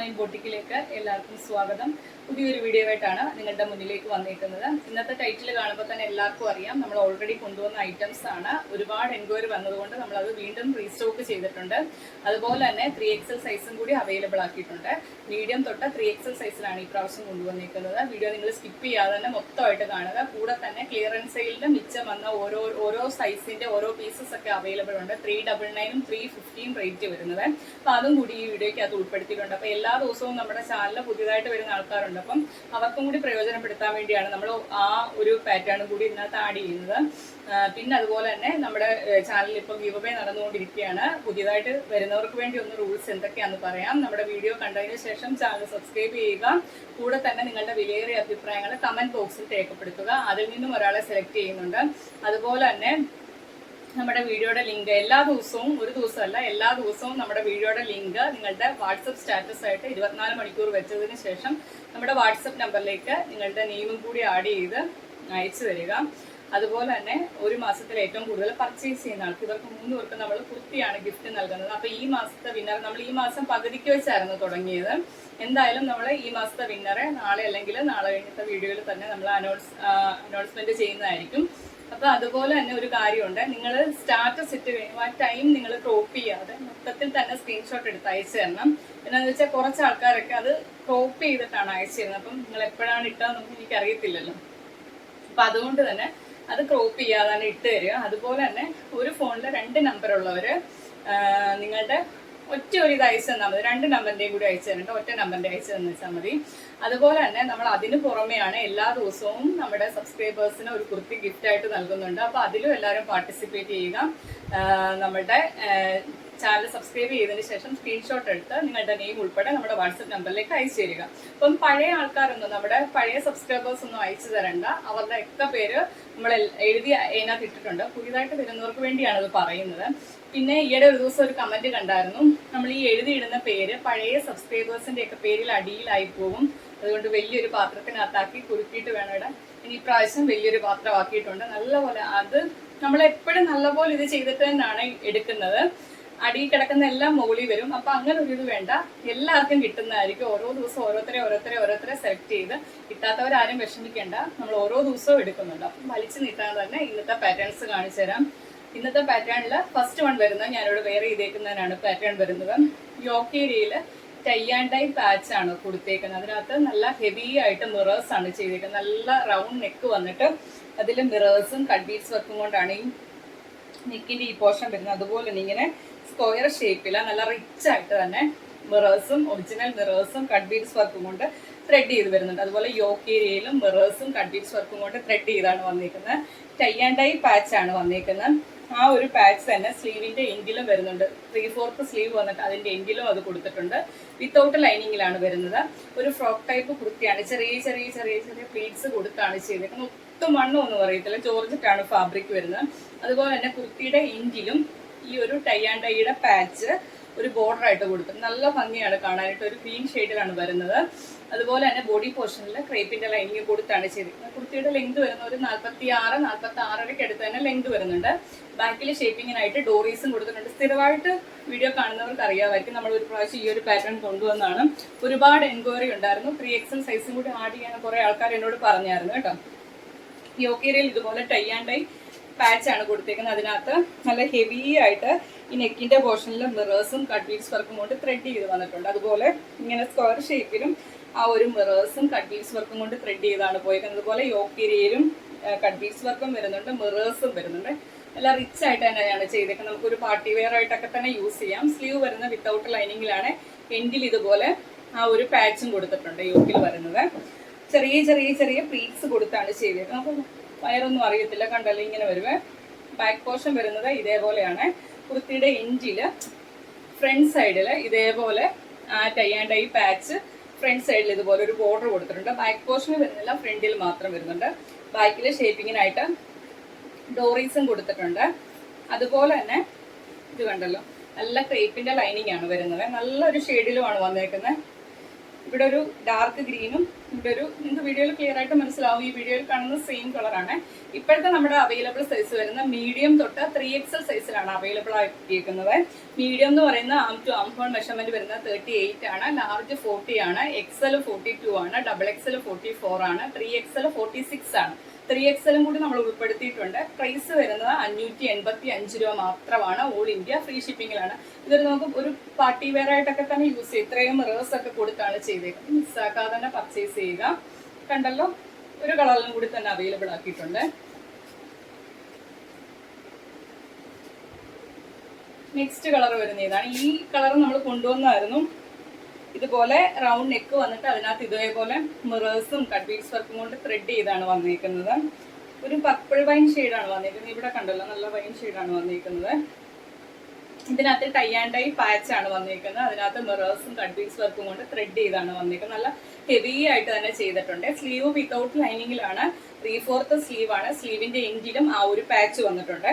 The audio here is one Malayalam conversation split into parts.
ഓൺലൈൻ ബോട്ടിക്കിലേക്ക് എല്ലാവർക്കും സ്വാഗതം. പുതിയൊരു വീഡിയോ ആയിട്ടാണ് നിങ്ങളുടെ മുന്നിലേക്ക് വന്നിരിക്കുന്നത് ഇന്നത്തെ ടൈറ്റിൽ കാണുമ്പോൾ തന്നെ എല്ലാവർക്കും അറിയാം. നമ്മൾ ഓൾറെഡി കൊണ്ടുവന്ന ഐറ്റംസ് ആണ്. ഒരുപാട് എൻക്വയറി വന്നതുകൊണ്ട് നമ്മൾ അത് വീണ്ടും റീസ്റ്റോക്ക് ചെയ്തിട്ടുണ്ട്. അതുപോലെ തന്നെ ത്രീ എക്സൽ സൈസും കൂടി അവൈലബിൾ ആക്കിയിട്ടുണ്ട്. മീഡിയം തൊട്ട് ത്രീ എക്സൽ സൈസിലാണ് ഈ പ്രാവശ്യം കൊണ്ടുവന്നിരിക്കുന്നത് വീഡിയോ നിങ്ങൾ സ്കിപ്പ് ചെയ്യാതെ തന്നെ മൊത്തമായിട്ട് കാണുക. കൂടെ തന്നെ ക്ലിയറൻസ് സെയിലിന് മിച്ചം വന്ന ഓരോ ഓരോ സൈസിന്റെ ഓരോ പീസസ് ഒക്കെ അവൈലബിൾ ഉണ്ട്. ത്രീ ഡബിൾ നയനും ത്രീ ഫിഫ്റ്റിയും റേറ്റ് വരുന്നത്. അപ്പൊ അതും കൂടി ഈ വീഡിയോയ്ക്ക് അത് ഉൾപ്പെടുത്തിയിട്ടുണ്ട്. അപ്പൊ എല്ലാ ദിവസവും നമ്മുടെ ചാനലിൽ പുതിയതായിട്ട് വരുന്ന ആൾക്കാരുണ്ട്. അപ്പം അവർക്കും കൂടി പ്രയോജനപ്പെടുത്താൻ വേണ്ടിയാണ് നമ്മൾ ആ ഒരു പാറ്റേണും കൂടി ഇതിനകത്ത് ആഡ് ചെയ്യുന്നത്. പിന്നെ അതുപോലെ തന്നെ നമ്മുടെ ചാനലിൽ ഇപ്പം ഗീവബേ നടന്നുകൊണ്ടിരിക്കുകയാണ്. പുതിയതായിട്ട് വരുന്നവർക്ക് വേണ്ടി ഒന്ന് റൂൾസ് എന്തൊക്കെയാണെന്ന് പറയാം. നമ്മുടെ വീഡിയോ കണ്ടതിന് ശേഷം ചാനൽ സബ്സ്ക്രൈബ് ചെയ്യുക. കൂടെ തന്നെ നിങ്ങളുടെ വിലയേറിയ അഭിപ്രായങ്ങൾ കമന്റ് ബോക്സിൽ രേഖപ്പെടുത്തുക. അതിൽ നിന്നും ഒരാളെ സെലക്ട് ചെയ്യുന്നുണ്ട്. അതുപോലെ തന്നെ നമ്മുടെ വീഡിയോയുടെ ലിങ്ക് എല്ലാ ദിവസവും ഒരു ദിവസമല്ല എല്ലാ ദിവസവും നമ്മുടെ വീഡിയോയുടെ ലിങ്ക് നിങ്ങളുടെ വാട്സപ്പ് സ്റ്റാറ്റസ് ആയിട്ട് ഇരുപത്തിനാല് മണിക്കൂർ വെച്ചതിന് ശേഷം നമ്മുടെ വാട്സപ്പ് നമ്പറിലേക്ക് നിങ്ങളുടെ നെയിമും കൂടി ആഡ് ചെയ്ത് അയച്ചു തരിക. അതുപോലെ തന്നെ ഒരു മാസത്തിൽ ഏറ്റവും കൂടുതൽ പർച്ചേസ് ചെയ്യുന്ന ആൾക്ക് ഇവർക്ക് മൂന്ന് പേർക്ക് നമ്മൾ കുർത്തിയാണ് ഗിഫ്റ്റ് നൽകുന്നത്. അപ്പൊ ഈ മാസത്തെ വിന്നർ നമ്മൾ ഈ മാസം പകുതിക്ക് വെച്ചായിരുന്നു തുടങ്ങിയത്. എന്തായാലും നമ്മൾ ഈ മാസത്തെ വിന്നറെ നാളെ അല്ലെങ്കിൽ നാളെ കഴിഞ്ഞത്തെ വീഡിയോയിൽ തന്നെ നമ്മൾ അനൗൺസ് അനൗൺസ്മെന്റ് ചെയ്യുന്നതായിരിക്കും. അപ്പൊ അതുപോലെ തന്നെ ഒരു കാര്യമുണ്ട്. നിങ്ങൾ സ്റ്റാറ്റസ് ഇട്ട് കഴിയുമ്പോൾ ആ ടൈം നിങ്ങൾ ക്രോപ്പ് ചെയ്യാതെ മൊത്തത്തിൽ തന്നെ സ്ക്രീൻഷോട്ട് എടുത്ത് അയച്ചു തരണം. എന്നാന്ന് വെച്ചാൽ കുറച്ച് ആൾക്കാരൊക്കെ അത് ക്രോപ്പ് ചെയ്തിട്ടാണ് അയച്ചു തരുന്നത്. അപ്പം നിങ്ങൾ എപ്പോഴാണ് ഇട്ടതെന്നൊന്നും എനിക്ക് അറിയത്തില്ലല്ലോ അപ്പൊ അതുകൊണ്ട് തന്നെ അത് ക്രോപ്പ് ചെയ്യാതാണ് ഇട്ട് തരിക. അതുപോലെ തന്നെ ഒരു ഫോണിൽ രണ്ട് നമ്പർ ഉള്ളവര് നിങ്ങളുടെ ഒറ്റ ഒരു ഇത് അയച്ചു തന്നാൽ മതി. രണ്ട് നമ്പറിന്റെയും കൂടി അയച്ചു തരണ്ട. ഒറ്റ നമ്പറിന്റെ അയച്ചു തന്നാൽ മതി. അതുപോലെ തന്നെ നമ്മൾ അതിന് പുറമെയാണ് എല്ലാ ദിവസവും നമ്മുടെ സബ്സ്ക്രൈബേഴ്സിന് ഒരു കുർത്തി ഗിഫ്റ്റ് ആയിട്ട് നൽകുന്നുണ്ട്. അപ്പൊ അതിലും എല്ലാവരും പാർട്ടിസിപ്പേറ്റ് ചെയ്യുക. നമ്മുടെ ചാനൽ സബ്സ്ക്രൈബ് ചെയ്തതിന് ശേഷം സ്ക്രീൻഷോട്ട് എടുത്ത് നിങ്ങളുടെ നെയിം ഉൾപ്പെടെ നമ്മുടെ വാട്സപ്പ് നമ്പറിലേക്ക് അയച്ചു തരിക അപ്പം പഴയ ആൾക്കാരൊന്നും നമ്മുടെ പഴയ സബ്സ്ക്രൈബേഴ്സ് ഒന്നും അയച്ചു തരണ്ട. അവരുടെ ഒക്കെ പേര് നമ്മൾ എഴുതി അതിനകത്ത് ഇട്ടിട്ടുണ്ട്. പുതിയതായിട്ട് വരുന്നവർക്ക് വേണ്ടിയാണ് അത് പറയുന്നത്. പിന്നെ ഈയിടെ ഒരു ദിവസം ഒരു കമന്റ് കണ്ടായിരുന്നു. നമ്മൾ ഈ എഴുതിയിടുന്ന പേര് പഴയ സബ്സ്ക്രൈബേഴ്സിന്റെ ഒക്കെ പേരിൽ അടിയിലായി പോകും. അതുകൊണ്ട് വലിയൊരു പാത്രത്തിനകത്താക്കി കുറുക്കിയിട്ട് വേണം ഇടാൻ. ഇനി ഇപ്രാവശ്യം വലിയൊരു പാത്രമാക്കിയിട്ടുണ്ട്. നല്ലപോലെ അത് നമ്മൾ എപ്പോഴും നല്ലപോലെ ഇത് ചെയ്തിട്ട് തന്നെയാണ് എടുക്കുന്നത്. അടിയിൽ കിടക്കുന്ന എല്ലാം മുകളിൽ വരും. അപ്പൊ അങ്ങനെ ഒരു ഇത് വേണ്ട. എല്ലാവർക്കും കിട്ടുന്നതായിരിക്കും. ഓരോ ദിവസം ഓരോരുത്തരെ ഓരോരുത്തരെ ഓരോരുത്തരെ സെലക്ട് ചെയ്ത് കിട്ടാത്തവരാരും വിഷമിക്കേണ്ട. നമ്മൾ ഓരോ ദിവസവും എടുക്കുന്നുണ്ട്. അപ്പം വലിച്ചു നീട്ടാൻ തന്നെ ഇന്നത്തെ പാറ്റേൺസ് കാണിച്ചു തരാം. ഇന്നത്തെ പാറ്റേണിൽ ഫസ്റ്റ് വൺ വരുന്നത് ഞാനിവിടെ വേറെ ചെയ്തേക്കുന്നതിനാണ് പാറ്റേൺ വരുന്നത്. യോക്കേരിയയിൽ ടൈ ആൻഡ് ടൈ പാച്ച് ആണ് കൊടുത്തേക്കുന്നത്. അതിനകത്ത് നല്ല ഹെവി ആയിട്ട് മിറേഴ്സ് ആണ് ചെയ്തേക്കുന്നത്. നല്ല റൗണ്ട് നെക്ക് വന്നിട്ട് അതിൽ മിറേഴ്സും കട്ട് ബീഡ്സ് വർക്കും കൊണ്ടാണ് ഈ നെക്കിന്റെ ഈ പോർഷൻ വരുന്നത്. അതുപോലെ തന്നെ ഇങ്ങനെ സ്ക്വയർ ഷേപ്പിൽ നല്ല റിച്ച് ആയിട്ട് തന്നെ മിറേഴ്സും ഒറിജിനൽ മിറേഴ്സും കട്ട് ബീഡ്സ് വർക്കും കൊണ്ട് ത്രെഡ് ചെയ്ത് വരുന്നുണ്ട്. അതുപോലെ യോക്ക് ഏരിയയിലും മിറേഴ്സും കട്ട് ബീഡ്സ് വർക്കും കൊണ്ട് ത്രെഡ് ചെയ്താണ് വന്നിരിക്കുന്നത് ടൈ ആൻഡ് ടൈ പാച്ച് ആണ് വന്നിരിക്കുന്നത് ആ ഒരു പാച്ച് തന്നെ സ്ലീവിന്റെ എൻഡിലും വരുന്നുണ്ട്. ത്രീ ഫോർത്ത് സ്ലീവ് വന്നിട്ട് അതിന്റെ എൻഡിലും അത് കൊടുത്തിട്ടുണ്ട്. വിത്തൗട്ട് ലൈനിങ്ങിലാണ് വരുന്നത്. ഒരു ഫ്രോക്ക് ടൈപ്പ് കുർത്തിയാണ്. ചെറിയ ചെറിയ ചെറിയ ചെറിയ പ്ലീറ്റ്സ് കൊടുത്താണ് ചെയ്തേക്കുന്നത്. ഒട്ടും മണ്ണോ ഒന്നും അറിയത്തില്ല. ജോർജറ്റാണ് ഫാബ്രിക് വരുന്നത്. അതുപോലെ തന്നെ കുർത്തിയുടെ എൻഡിലും ഈ ഒരു ടൈ ആൻഡ് ടൈയുടെ പാച്ച് ഒരു ബോർഡർ ആയിട്ട് കൊടുത്തു നല്ല ഭംഗിയാണ് കാണാനായിട്ട്. ഒരു ഗ്രീൻ ഷെയ്ഡിലാണ് വരുന്നത്. അതുപോലെ തന്നെ ബോഡി പോർഷനിൽ ക്രേപ്പിന്റെ ലൈനിങ് കൊടുത്താണ് ചെയ്തിരിക്കുന്നത്. കുർത്തിയുടെ ലെങ്ത് വരുന്ന ഒരു നാൽപ്പത്തി ആറ് നാൽപ്പത്തി ആറരയ്ക്ക് അടുത്ത് തന്നെ ലെങ്ത് വരുന്നുണ്ട് ബാക്കിൽ ഷേപ്പിങ്ങിനായിട്ട് ഡോറീസും കൊടുത്തിട്ടുണ്ട്. സ്ഥിരമായിട്ട് വീഡിയോ കാണുന്നവർക്ക് അറിയാമായിരിക്കും. നമ്മൾ ഒരു പ്രാവശ്യം ഈ ഒരു പാറ്റേൺ കൊണ്ടുവന്നാണ് ഒരുപാട് എൻക്വയറി ഉണ്ടായിരുന്നു. ത്രീ എക്സൽ സൈസും കൂടി ആഡ് ചെയ്യാൻ കുറെ ആൾക്കാർ എന്നോട് പറഞ്ഞായിരുന്നു കേട്ടോ. യോക്കേരിയയിൽ ഇതുപോലെ ടൈ ആൻഡ് ടൈ പാച്ച് ആണ് കൊടുത്തേക്കുന്നത്. അതിനകത്ത് നല്ല ഹെവി ആയിട്ട് ഈ നെക്കിന്റെ പോർഷനിൽ മിറേഴ്സും കട്ട് വർക്കും കൊണ്ട് ത്രെഡ് ചെയ്ത് വന്നിട്ടുണ്ട്. അതുപോലെ ഇങ്ങനെ സ്ക്വയർ ഷേപ്പിലും ആ ഒരു മിറേഴ്സും കട്ട് വർക്കും കൊണ്ട് ത്രെഡ് ചെയ്താണ് പോയിരിക്കുന്നത് അതുപോലെ യോക്കേരിയയിലും കട്ട് ബീഡ്സ് വർക്കും വരുന്നുണ്ട് മിറേഴ്സും വരുന്നുണ്ട്. എല്ലാം റിച്ച് ആയിട്ട് തന്നെയാണ് ചെയ്തേക്കുന്നത്. നമുക്കൊരു പാർട്ടി വെയർ ആയിട്ടൊക്കെ തന്നെ യൂസ് ചെയ്യാം. സ്ലീവ് വരുന്ന വിത്തൗട്ട് ലൈനിങ്ങിലാണ് എൻഡിൽ ഇതുപോലെ ആ ഒരു പാച്ചും കൊടുത്തിട്ടുണ്ട് യോക്കിൽ വരുന്നത്. ചെറിയ ചെറിയ ചെറിയ പ്ലീറ്റ്സ് കൊടുത്താണ് ചെയ്തേക്കുന്നത്. വയറൊന്നും അറിയത്തില്ല കണ്ടല്ലോ ഇങ്ങനെ വരുവേ? ബാക്ക് പോർഷൻ വരുന്നത് ഇതേപോലെയാണ്. കുർത്തിയുടെ എഞ്ചിൽ ഫ്രണ്ട് സൈഡിൽ ഇതേപോലെ ആ tie and tie patch front സൈഡിൽ ഇതുപോലെ ഒരു ബോർഡർ കൊടുത്തിട്ടുണ്ട്. ബാക്ക് പോർഷൻ വരുന്നില്ല ഫ്രണ്ടിൽ മാത്രം വരുന്നുണ്ട്. ബാക്കിൽ ഷേപ്പിങ്ങിനായിട്ട് ഡോറീസും കൊടുത്തിട്ടുണ്ട്. അതുപോലെ തന്നെ ഇത് കണ്ടല്ലോ നല്ല ക്രേപ്പിന്റെ ലൈനിങ് ആണ് വരുന്നത്. നല്ലൊരു ഷെയ്ഡിലുമാണ് വന്നേക്കുന്നത് ഇവിടെ ഒരു ഡാർക്ക് ഗ്രീനും ഇവിടെ ഒരു നിങ്ങൾക്ക് വീഡിയോയിൽ ക്ലിയർ ആയിട്ട് മനസ്സിലാവും. ഈ വീഡിയോയിൽ കാണുന്ന സെയിം കളറാണ് ഇപ്പോഴത്തെ നമ്മുടെ അവൈലബിൾ സൈസ് വരുന്ന മീഡിയം തൊട്ട് ത്രീ എക്സൽ സൈസിലാണ് അവൈലബിൾ ആയിരിക്കുന്നത് മീഡിയം എന്ന് പറയുന്ന ആം ടു ആം ഫോൺ മെഷർമെന്റ് വരുന്നത് തേർട്ടി എയ്റ്റ് ആണ്. ലാർജ് ഫോർട്ടി ആണ്. എക്സൽ ഫോർട്ടി ടു ആണ്. ഡബിൾ എക്സൽ ഫോർട്ടി ഫോർ ആണ്. ത്രീ എക്സൽ ഫോർട്ടി സിക്സ് ആണ്. ത്രീ എക്സലും കൂടി നമ്മൾ ഉൾപ്പെടുത്തിയിട്ടുണ്ട്. പ്രൈസ് വരുന്നത് അഞ്ഞൂറ്റി എൺപത്തി അഞ്ച് രൂപ മാത്രമാണ്. ഓൾ ഇന്ത്യ ഫ്രീ ഷിപ്പിംഗിലാണ് ഇതൊരു നമുക്ക് ഒരു പാർട്ടി വെയർ ആയിട്ടൊക്കെ തന്നെ യൂസ് ചെയ്യും ഇത്രയും മിറേഴ്സ് ഒക്കെ കൊടുത്താണ് ചെയ്തേക്കുന്നത്. മിസ്സാക്കാതെ തന്നെ പർച്ചേസ് ചെയ്യുക. കണ്ടല്ലോ? ഒരു കളറിലും കൂടി തന്നെ അവൈലബിൾ ആക്കിയിട്ടുണ്ട്. നെക്സ്റ്റ് കളർ വരുന്ന ഇതാണ് ഈ കളർ നമ്മൾ കൊണ്ടുവന്നായിരുന്നു. ഇതുപോലെ റൗണ്ട് നെക്ക് വന്നിട്ട് അതിനകത്ത് ഇതേപോലെ മിറേഴ്സും കട്ട് വർക്കും കൊണ്ട് ത്രെഡ് ചെയ്താണ് വന്നിരിക്കുന്നത്. ഒരു പർപ്പിൾ വൈൻ ഷെയ്ഡാണ് വന്നിരിക്കുന്നത്. ഇവിടെ കണ്ടല്ലോ നല്ല വൈൻ ഷെയ്ഡാണ് വന്നിരിക്കുന്നത്. ഇതിനകത്ത് ടൈ ആൻഡ് ടൈ പാച്ച് ആണ് വന്നിരിക്കുന്നത്. അതിനകത്ത് മിറേഴ്സും കട്ട് ബീഡ്സ് വർക്കും കൊണ്ട് ത്രെഡ് ചെയ്താണ് വന്നിരിക്കുന്നത്. നല്ല ഹെവി ആയിട്ട് തന്നെ ചെയ്തിട്ടുണ്ട്. സ്ലീവ് വിത്തൗട്ട് ലൈനിങ്ങിലാണ് ത്രീ ഫോർത്ത് സ്ലീവ് ആണ്. സ്ലീവിന്റെ എൻഡിലും ആ ഒരു പാച്ച് വന്നിട്ടുണ്ട്.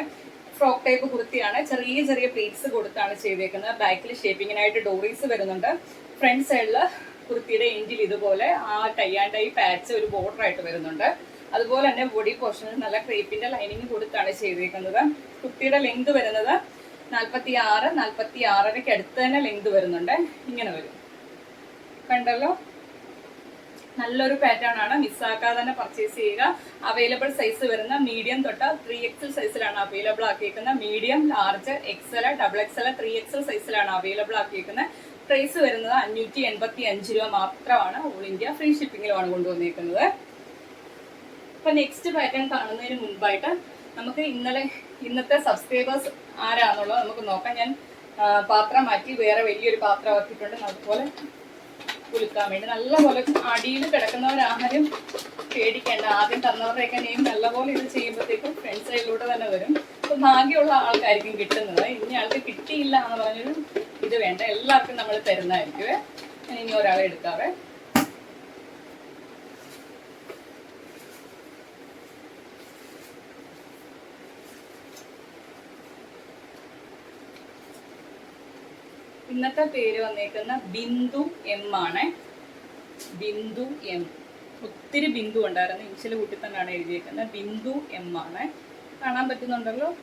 ഫ്രോക്ക് ടൈപ്പ് കുർത്തിയാണ്. ചെറിയ ചെറിയ പ്ലേറ്റ്സ് കൊടുത്താണ് ചെയ്തേക്കുന്നത്. ബാക്കിൽ ഷേപ്പിങ്ങിനായിട്ട് ഡോറീസ് വരുന്നുണ്ട്. ഫ്രണ്ട് സൈഡിൽ കുർത്തിയുടെ എൻഡിൽ ഇതുപോലെ ആ ടൈ ആൻഡ് ടൈ പാച്ച് ഒരു ബോർഡർ ആയിട്ട് വരുന്നുണ്ട്. അതുപോലെ തന്നെ ബോഡി പോർഷനിൽ നല്ല ക്രേപ്പിന്റെ ലൈനിങ് കൊടുത്താണ് ചെയ്തേക്കുന്നത്. കുർത്തിയുടെ ലെങ്ത് വരുന്നത് നാൽപ്പത്തി ആറ് നാൽപ്പത്തി ആറരയ്ക്ക് അടുത്ത് തന്നെ ലെങ്ത് വരുന്നുണ്ട്. ഇങ്ങനെ വരും. കണ്ടല്ലോ? നല്ലൊരു പാറ്റേൺ ആണ്. മിസ്സാക്കാതെ തന്നെ പർച്ചേസ് ചെയ്യുക. അവൈലബിൾ സൈസ് വരുന്ന മീഡിയം തൊട്ട് ത്രീ എക്സൽ സൈസിലാണ് available ആക്കിയിരിക്കുന്നത് medium large XL double XL three XL സൈസിലാണ് അവൈലബിൾ ആക്കിയിരിക്കുന്നത് പ്രൈസ് വരുന്നത് അഞ്ഞൂറ്റി എൺപത്തി അഞ്ച് രൂപ മാത്രമാണ് ഓൾ ഇന്ത്യ ഫ്രീ ഷിപ്പിംഗിലുമാണ് കൊണ്ടുവന്നിരിക്കുന്നത് അപ്പൊ നെക്സ്റ്റ് പാറ്റേൺ കാണുന്നതിന് മുൻപായിട്ട് നമുക്ക് ഇന്നലെ ഇന്നത്തെ സബ്സ്ക്രൈബേഴ്സ് ആരാന്നുള്ളത് നമുക്ക് നോക്കാം. ഞാൻ പാത്രം മാറ്റി വേറെ വലിയൊരു പാത്രം ആക്കിയിട്ടുണ്ട്. അതുപോലെ കുലുക്കാൻ വേണ്ടി. നല്ലപോലെ അടിയിൽ കിടക്കുന്നവരാഹാരം പേടിക്കേണ്ട. ആദ്യം തന്നവരുടെയൊക്കെ നെയിം നല്ലപോലെ ഇത് ചെയ്യുമ്പോഴത്തേക്കും ഫ്രണ്ട് സൈഡിലൂടെ തന്നെ വരും. അപ്പൊ ഭാഗ്യമുള്ള ആൾക്കായിരിക്കും കിട്ടുന്നത്. ഇനി ആൾക്ക് കിട്ടിയില്ല എന്ന് പറഞ്ഞൊരു ഇത് വേണ്ട. എല്ലാവർക്കും നമ്മൾ തരുന്നതായിരിക്കും ഇനി ഒരാളെ എടുക്കാവേ. ഇന്നത്തെ പേര് വന്നേക്കുന്ന ബിന്ദു എം ആണ്. ബിന്ദു എം ഒത്തിരി ബിന്ദു ഉണ്ടായിരുന്നു. ഇൻഷ്യൽ കൂട്ടി തന്നെയാണ് എഴുതിയേക്കുന്നത്. ബിന്ദു എം ആണ്. കാണാൻ പറ്റുന്നുണ്ടല്ലോ?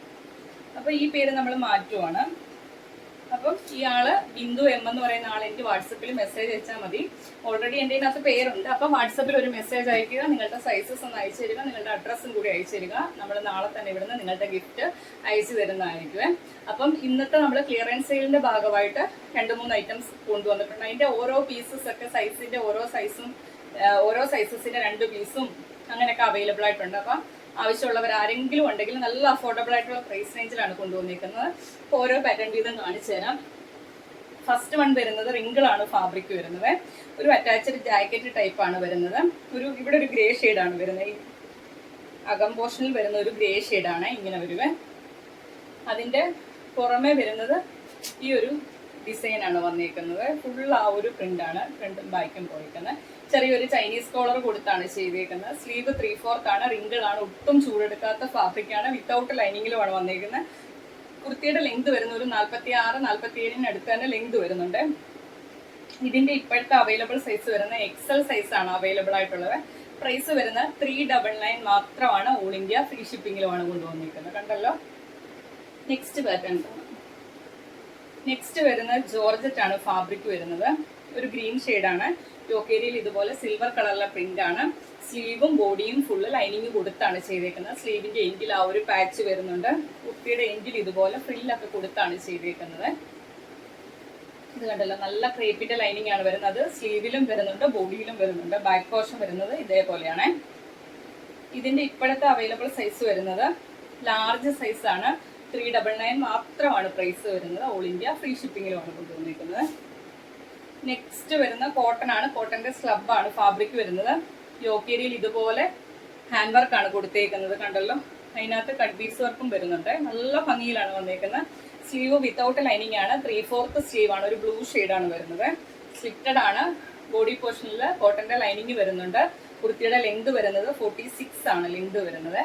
അപ്പൊ ഈ പേര് നമ്മൾ മാറ്റുവാണ്. അപ്പം ഇയാൾ ബിന്ദു എം എന്ന് പറയുന്ന ആൾ എനിക്ക് വാട്സപ്പിൽ മെസ്സേജ് അയച്ചാൽ മതി. ഓൾറെഡി എന്റെ ഇതിനകത്ത് പേരുണ്ട്. അപ്പം വാട്സപ്പിൽ ഒരു മെസ്സേജ് അയക്കുക നിങ്ങളുടെ സൈസസ് ഒന്ന് അയച്ചു തരിക നിങ്ങളുടെ അഡ്രസ്സും കൂടി അയച്ചു തരിക. നമ്മൾ നാളെ തന്നെ ഇവിടുന്ന് നിങ്ങളുടെ ഗിഫ്റ്റ് അയച്ചു തരുന്നതായിരിക്കുമേ അപ്പം ഇന്നത്തെ നമ്മൾ ക്ലിയറൻസ് സെയിലിന്റെ ഭാഗമായിട്ട് രണ്ട് മൂന്ന് ഐറ്റംസ് കൊണ്ടുവന്നിട്ടുണ്ട്. അതിന്റെ ഓരോ പീസസ് ഒക്കെ സൈസിന്റെ ഓരോ സൈസും ഓരോ സൈസസിന്റെ രണ്ട് പീസും അങ്ങനെയൊക്കെ അവൈലബിൾ ആയിട്ടുണ്ട്. അപ്പം ആവശ്യമുള്ളവർ ആരെങ്കിലും ഉണ്ടെങ്കിൽ നല്ല അഫോർഡബിൾ ആയിട്ടുള്ള പ്രൈസ് റേഞ്ചിലാണ് കൊണ്ടുവന്നിരിക്കുന്നത് അപ്പോൾ ഓരോ പാറ്റേൺ വീതം കാണിച്ചു തരാം. ഫസ്റ്റ് വൺ വരുന്നത് റിങ്കിൾ ആണ് ഫാബ്രിക് വരുന്നത്. ഒരു അറ്റാച്ച്ഡ് ജാക്കറ്റ് ടൈപ്പ് ആണ് വരുന്നത്. ഒരു ഇവിടെ ഒരു ഗ്രേ ആണ് വരുന്നത്. ഈ അകം പോർഷനിൽ വരുന്ന ഒരു ഗ്രേ ആണ് ഇങ്ങനെ വരുവേ അതിന്റെ പുറമെ വരുന്നത് ഈ ഒരു ഡിസൈൻ ആണ് വന്നിരിക്കുന്നത് ഫുൾ ആ ഒരു പ്രിന്റ് ആണ്. പ്രിന്റും ബാക്കും പോയിരിക്കുന്നത് ചെറിയൊരു ചൈനീസ് കോളർ കൊടുത്താണ് ചെയ്തേക്കുന്നത്. സ്ലീവ് ത്രീ ഫോർത്ത് ആണ്. റിങ്കിൾ ആണ് ഒട്ടും ചൂടെടുക്കാത്ത ഫാബ്രിക് ആണ്. വിത്തൗട്ട് ലൈനിങ്ങിലുമാണ് വന്നിരിക്കുന്നത് കുർത്തിയുടെ ലെങ്ത് വരുന്ന ഒരു നാൽപ്പത്തി ആറ് നാൽപ്പത്തി ഏഴിന് അടുത്ത് തന്നെ ലെങ്ത് വരുന്നുണ്ട്. ഇതിന്റെ ഇപ്പോഴത്തെ അവൈലബിൾ സൈസ് വരുന്ന എക്സൽ സൈസ് ആണ് അവൈലബിൾ ആയിട്ടുള്ളത്. പ്രൈസ് വരുന്ന ത്രീ ഡബിൾ നയൻ മാത്രമാണ്. ഓൾ ഇന്ത്യ ഫ്രീ ഷിപ്പിംഗിലുമാണ് കൊണ്ടുവന്നിരിക്കുന്നത് കണ്ടല്ലോ? നെക്സ്റ്റ് പാറ്റേൺ നെക്സ്റ്റ് വരുന്നത് ജോർജറ്റ് ആണ് ഫാബ്രിക് വരുന്നത്. ഒരു ഗ്രീൻ ആണ്. ടോക്കേരിയിൽ ഇതുപോലെ സിൽവർ കളറിലെ പ്രിന്റ് ആണ്. സ്ലീവും ബോഡിയും ഫുള്ള് ലൈനിങ് കൊടുത്താണ് ചെയ്തേക്കുന്നത്. സ്ലീവിന്റെ എൻഡിൽ ആ ഒരു പാച്ച് വരുന്നുണ്ട്. കുപ്പിയുടെ എൻഡിൽ ഇതുപോലെ ഫ്രില്ലൊക്കെ കൊടുത്താണ് ചെയ്തേക്കുന്നത്. ഇത് കണ്ടല്ലോ നല്ല ക്രേപ്പിന്റെ ലൈനിങ് ആണ് വരുന്നത്. സ്ലീവിലും വരുന്നുണ്ട് ബോഡിയിലും വരുന്നുണ്ട്. ബാക്ക് പോർഷൻ വരുന്നത് ഇതേപോലെയാണ്. ഇതിന്റെ ഇപ്പോഴത്തെ അവൈലബിൾ സൈസ് വരുന്നത്. ലാർജ് സൈസ് ആണ്. ത്രീ ഡബിൾ നയൻ മാത്രമാണ് പ്രൈസ് വരുന്നത്. ഓൾ ഇന്ത്യ ഫ്രീ ഷിപ്പിങ്ങിലുമാണ് കൊണ്ടുവന്നിരിക്കുന്നത്. നെക്സ്റ്റ് വരുന്ന കോട്ടൺ ആണ്. കോട്ടന്റെ സ്ലബാണ് ഫാബ്രിക് വരുന്നത്. യോക്കേരിയിൽ ഇതുപോലെ ഹാൻഡ് വർക്ക് ആണ് കൊടുത്തേക്കുന്നത് കണ്ടല്ലോ. അതിനകത്ത് കട്ട് പീസ് വർക്കും വരുന്നുണ്ട്. നല്ല ഭംഗിയിലാണ് വന്നേക്കുന്നത്. സ്ലീവ് വിത്തൗട്ട് ലൈനിങ് ആണ്. ത്രീ ഫോർത്ത് സ്ലീവ് ആണ്. ഒരു ബ്ലൂ ആണ് വരുന്നത്. സ്ലിറ്റഡ് ആണ്. ബോഡി പോർഷനിൽ കോട്ടന്റെ ലൈനിങ് വരുന്നുണ്ട്. കുർത്തിയുടെ ലെങ്ത് വരുന്നത് ഫോർട്ടി സിക്സ് ആണ് ലെങ്ത് വരുന്നത്.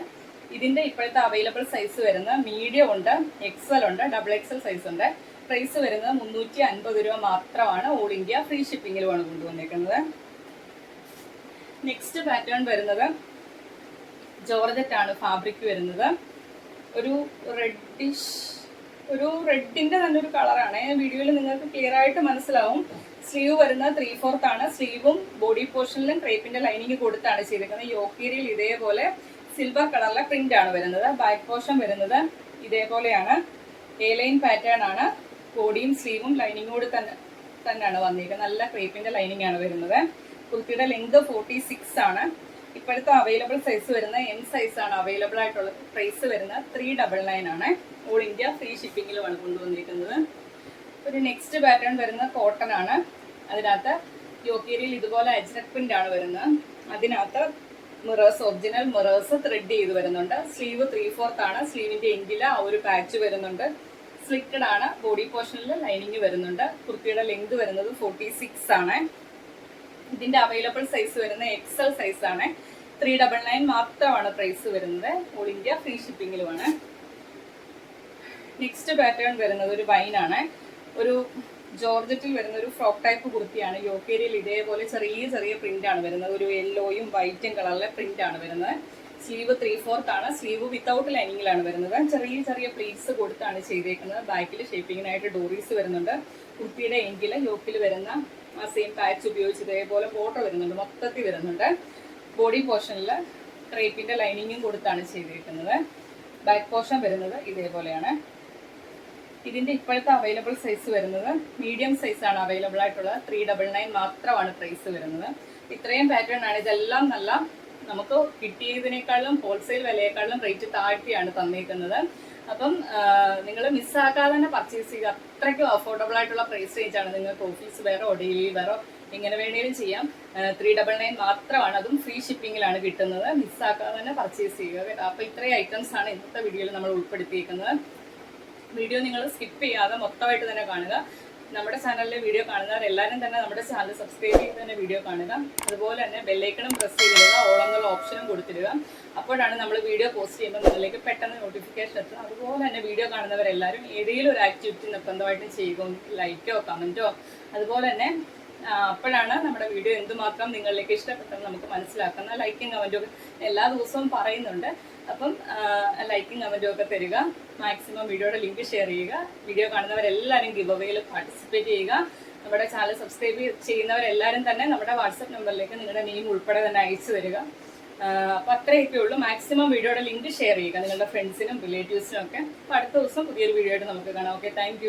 ഇതിന്റെ ഇപ്പോഴത്തെ അവൈലബിൾ സൈസ് വരുന്നത് മീഡിയം ഉണ്ട് എക്സൽ ഉണ്ട് ഡബിൾ എക്സൽ സൈസ് ഉണ്ട്. പ്രൈസ് വരുന്നത് മുന്നൂറ്റി അൻപത് രൂപ മാത്രമാണ് ഓൾ ഇന്ത്യ ഫ്രീ ഷിപ്പിങ്ങിലുമാണ് കൊണ്ടുവന്നേക്കുന്നത്. നെക്സ്റ്റ് പാറ്റേൺ വരുന്നത് ജോർജറ്റ് ആണ് ഫാബ്രിക് വരുന്നത്. ഒരു റെഡിഷ് ഒരു റെഡിന്റെ തന്നെ ഒരു കളറാണ് വീഡിയോയിൽ നിങ്ങൾക്ക് ക്ലിയർ ആയിട്ട് മനസ്സിലാവും. സ്ലീവ് വരുന്നത് ത്രീ ഫോർത്ത് ആണ് സ്ലീവും ബോഡി പോർഷനിലും ക്രേപ്പിന്റെ ലൈനിങ് കൊടുത്താണ് ചെയ്തിരിക്കുന്നത് യോക്കീരിയിൽ ഇതേപോലെ സിൽവർ കളറിലെ പ്രിന്റ് ആണ് വരുന്നത്. ബാക്ക് പോർഷൻ വരുന്നത് ഇതേപോലെയാണ്. എ ലൈൻ പാറ്റേൺ ആണ്. ബോഡിയും സ്ലീവും ലൈനിങ്ങോട് തന്നെ തന്നെയാണ് വന്നിരിക്കുന്നത്. നല്ല ക്രീപ്പിന്റെ ലൈനിങ് ആണ് വരുന്നത്. കുർത്തിയുടെ ലെങ്ത് ഫോർട്ടി സിക്സ് ആണ്. ഇപ്പോഴത്തെ അവൈലബിൾ സൈസ് വരുന്ന എം സൈസ് ആണ് അവൈലബിൾ ആയിട്ടുള്ള പ്രൈസ് വരുന്നത് ത്രീ ഡബിൾ നയൻ ആണ്. ഓൾ ഇന്ത്യ ഫ്രീ ഷിപ്പിംഗിലുമാണ് കൊണ്ടുവന്നിരിക്കുന്നത്. ഒരു നെക്സ്റ്റ് പാറ്റേൺ വരുന്ന കോട്ടൺ ആണ്. അതിനകത്ത് യോക്കേരിയിൽ ഇതുപോലെ അജ്രക് പ്രിന്റ് ആണ് വരുന്നത്. അതിനകത്ത് മിറേഴ്സ് ഒറിജിനൽ മിറേഴ്സ് ത്രെഡ് ചെയ്ത് വരുന്നുണ്ട്. സ്ലീവ് ത്രീ ഫോർത്ത് ആണ്. സ്ലീവിന്റെ എൻഡിൽ ആ ഒരു പാച്ച് വരുന്നുണ്ട്. സ്ലിറ്റഡ് ആണ്. ബോഡി പോർഷനിൽ ലൈനിങ് വരുന്നുണ്ട്. കുർത്തിയുടെ ലെങ്ത് വരുന്നത് ഫോർട്ടി സിക്സ് ആണ്. ഇതിന്റെ അവൈലബിൾ സൈസ് വരുന്ന എക്സൽ സൈസ് ആണ്. ത്രീ ഡബിൾ നയൻ മാത്രമാണ് പ്രൈസ് വരുന്നത്. ഓൾ ഇന്ത്യ ഫ്രീ ഷിപ്പിംഗിലുമാണ് നെക്സ്റ്റ് പാറ്റേൺ വരുന്നത് ഒരു വൈനാണ് ഒരു ജോർജറ്റിൽ വരുന്ന ഒരു ഫ്രോക്ക് ടൈപ്പ് കുർത്തിയാണ്. യോക്കേരിയിൽ ഇതേപോലെ ചെറിയ ചെറിയ പ്രിന്റ് ആണ് വരുന്നത്. ഒരു യെല്ലോയും വൈറ്റും കളറിലെ പ്രിന്റ് ആണ് വരുന്നത്. സ്ലീവ് ത്രീ ഫോർത്ത് ആണ്. സ്ലീവ് വിത്തൗട്ട് ലൈനിങ്ങിലാണ് വരുന്നത്. ചെറിയ ചെറിയ പ്ലീറ്റ്സ് കൊടുത്താണ് ചെയ്തേക്കുന്നത്. ബാക്കിൽ ഷേപ്പിങ്ങിനായിട്ട് ഡോറീസ് വരുന്നുണ്ട്. കുർത്തിയുടെ എങ്കിൽ യോക്കിൽ വരുന്ന ആ സെയിം പാച്ച് ഉപയോഗിച്ച് ഇതേപോലെ ഫോട്ടോ വരുന്നുണ്ട്. മൊത്തത്തിൽ വരുന്നുണ്ട്. ബോഡി പോർഷനിൽ ക്രേപ്പിന്റെ ലൈനിങ്ങും കൊടുത്താണ് ചെയ്തേക്കുന്നത്. ബാക്ക് പോർഷൻ വരുന്നത് ഇതേപോലെയാണ്. ഇതിന്റെ ഇപ്പോഴത്തെ അവൈലബിൾ സൈസ് വരുന്നത് മീഡിയം സൈസ് ആണ് അവൈലബിൾ ആയിട്ടുള്ളത്. ത്രീ ഡബിൾ നയൻ മാത്രമാണ് പ്രൈസ് വരുന്നത്. ഇത്രയും പാറ്റേൺ ആണ്. ഇതെല്ലാം നല്ല നമുക്ക് കിട്ടിയതിനേക്കാളും ഹോൾസെയിൽ വിലയേക്കാളും റേറ്റ് താഴ്ത്തിയാണ് തന്നേക്കുന്നത് അപ്പം നിങ്ങൾ മിസ്സാക്കാതെ തന്നെ പർച്ചേസ് ചെയ്യുക അത്രയ്ക്കും അഫോർഡബിൾ ആയിട്ടുള്ള പ്രൈസ് റേഞ്ച് ആണ് നിങ്ങൾക്ക് ഓഫീസ് വേറോ ഡെയിലി വേറോ എങ്ങനെ വേണേലും ചെയ്യാം. ത്രീ ഡബിൾ നയൻ മാത്രമാണ്. അതും ഫ്രീ ഷിപ്പിങ്ങിലാണ് കിട്ടുന്നത്. മിസ്സാക്കാതെ തന്നെ പർച്ചേസ് ചെയ്യുക. അപ്പോൾ ഇത്രയും ഐറ്റംസ് ആണ് ഇന്നത്തെ വീഡിയോയിൽ നമ്മൾ ഉൾപ്പെടുത്തിയിരിക്കുന്നത് വീഡിയോ നിങ്ങൾ സ്കിപ്പ് ചെയ്യാതെ മൊത്തമായിട്ട് തന്നെ കാണുക. നമ്മുടെ ചാനലിലെ വീഡിയോ കാണുന്നവർ എല്ലാവരും തന്നെ നമ്മുടെ ചാനൽ സബ്സ്ക്രൈബ് ചെയ്ത് തന്നെ വീഡിയോ കാണുക. അതുപോലെ തന്നെ ബെല്ലൈക്കണം പ്രസ് ചെയ്തിടുക. ഓൾ എന്നുള്ള ഓപ്ഷനും കൊടുത്തിടുക. അപ്പോഴാണ് നമ്മൾ വീഡിയോ പോസ്റ്റ് ചെയ്യുമ്പോൾ നിങ്ങളിലേക്ക് പെട്ടെന്ന് നോട്ടിഫിക്കേഷൻ എത്തുക. അതുപോലെ തന്നെ വീഡിയോ കാണുന്നവരെല്ലാവരും ഏതെങ്കിലും ഒരു ആക്ടിവിറ്റി നിർബന്ധമായിട്ടും ചെയ്യുക ലൈക്കോ കമന്റോ അതുപോലെ തന്നെ അപ്പോഴാണ് നമ്മുടെ വീഡിയോ എന്തുമാത്രം നിങ്ങളിലേക്ക് ഇഷ്ടപ്പെട്ടെന്ന് നമുക്ക് മനസ്സിലാക്കുന്ന ലൈക്കും കമന്റും ഒക്കെ എല്ലാ ദിവസവും പറയുന്നുണ്ട്. അപ്പം ലൈക്കും കമന്റും ഒക്കെ തരിക. മാക്സിമം വീഡിയോയുടെ ലിങ്ക് ഷെയർ ചെയ്യുക. വീഡിയോ കാണുന്നവരെല്ലാവരും ഗിവ് അവയിൽ പാർട്ടിസിപ്പേറ്റ് ചെയ്യുക. നമ്മുടെ ചാനൽ സബ്സ്ക്രൈബ് ചെയ്യുന്നവരെല്ലാവരും തന്നെ നമ്മുടെ വാട്സപ്പ് നമ്പറിലേക്ക് നിങ്ങളുടെ നെയിം ഉൾപ്പെടെ തന്നെ അയച്ചു തരിക. അപ്പോൾ അത്രയൊക്കെ ഉള്ളൂ. മാക്സിമം വീഡിയോയുടെ ലിങ്ക് ഷെയർ ചെയ്യുക. നിങ്ങളുടെ ഫ്രണ്ട്സിനും റിലേറ്റീവ്സിനും ഒക്കെ. അപ്പോൾ അടുത്ത ദിവസം പുതിയൊരു വീഡിയോ ആയിട്ട് നമുക്ക് കാണാം. Okay thank